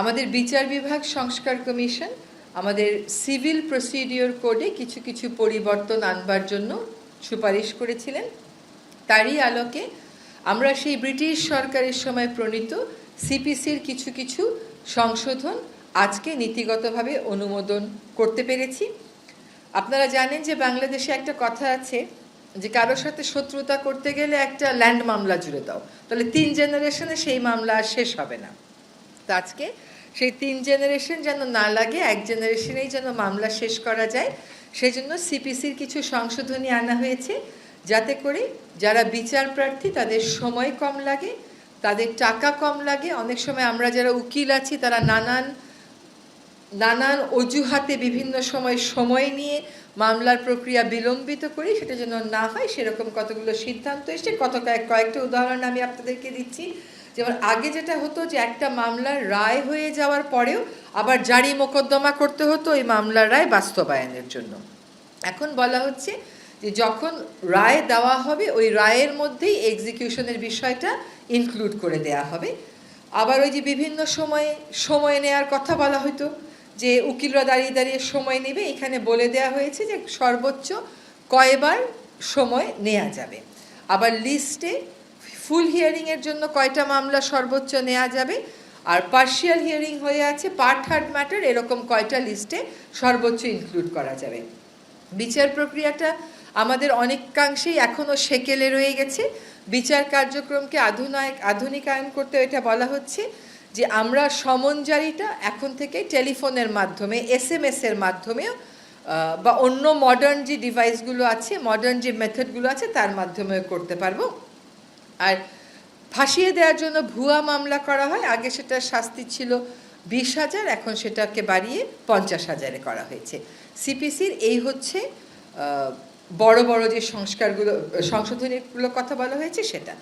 আমাদের বিচার বিভাগ সংস্কার কমিশন, আমাদের সিভিল প্রসিডিওর কোডে কিছু কিছু পরিবর্তন আনবার জন্য সুপারিশ করেছিলেন। তারই আলোকে আমরা সেই ব্রিটিশ সরকারের সময় প্রণীত সিপিসির কিছু কিছু সংশোধন আজকে নীতিগতভাবে অনুমোদন করতে পেরেছি। আপনারা জানেন যে বাংলাদেশে একটা কথা আছে যে কারোর সাথে শত্রুতা করতে গেলে একটা ল্যান্ড মামলা জুড়ে দাও, তাহলে তিন জেনারেশনে সেই মামলা আর শেষ হবে না। তো আজকে সেই তিন জেনারেশন যেন না লাগে, এক জেনারেশনেই যেন মামলা শেষ করা যায়। সেই জন্য সিপিসির কিছু সংশোধনী আনা হয়েছে, যাতে করে যারা বিচার প্রার্থী তাদের সময় কম লাগে, তাদের টাকা কম লাগে। অনেক সময় আমরা যারা উকিল আছি, তারা নানান নানান অজুহাতে বিভিন্ন সময় সময় নিয়ে মামলার প্রক্রিয়া বিলম্বিত করি, সেটা যেন না হয়। সেরকম কতগুলো সিদ্ধান্ত এসে কত কয়েক- কয়েকটা উদাহরণ আমি আপনাদেরকে দিচ্ছি। যেমন আগে যেটা হতো যে একটা মামলার রায় হয়ে যাওয়ার পরেও আবার জারি মোকদ্দমা করতে হতো ওই মামলার রায় বাস্তবায়নের জন্য। এখন বলা হচ্ছে যে যখন রায় দেওয়া হবে, ওই রায়ের মধ্যেই এক্সিকিউশনের বিষয়টা ইনক্লুড করে দেয়া হবে। আবার ওই যে বিভিন্ন সময়ে সময় নেয়ার কথা বলা হতো যে উকিলরা দাঁড়িয়ে দাঁড়িয়ে সময় নেবে। এখানে বলে দেয়া হয়েছে যে সর্বোচ্চ কয়বার সময় নেওয়া যাবে। আবার লিস্টে ফুল হিয়ারিংয়ের জন্য কয়টা মামলা সর্বোচ্চ নেওয়া যাবে? আর পার্শিয়াল হিয়ারিং হয়ে আছে পার্ট থার্ড ম্যাটার এরকম কয়টা লিস্টে সর্বোচ্চ ইনক্লুড করা যাবে? বিচার প্রক্রিয়াটা আমাদের অনেকাংশেই এখনও সেকেলে রয়ে গেছে। বিচার কার্যক্রমকে আধুনায়ক আধুনিকায়ন করতে এটা বলা হচ্ছে যে আমরা সমনজারিটা এখন থেকে টেলিফোনের মাধ্যমে এস এম এর মাধ্যমেও বা অন্য মডার্ন যে ডিভাইসগুলো আছে মডার্ন যে মেথডগুলো আছে, তার মাধ্যমেও করতে পারব। আর ফাঁসিয়ে দেওয়ার জন্য ভুয়া মামলা করা হয়। আগে সেটার শাস্তি ছিল বিশ হাজার, এখন সেটাকে বাড়িয়ে পঞ্চাশ হাজারে করা হয়েছে। সিপিসির এই হচ্ছে বড় বড় যে সংস্কারগুলো, সংশোধনীগুলোর কথা বলা হয়েছে সেটা।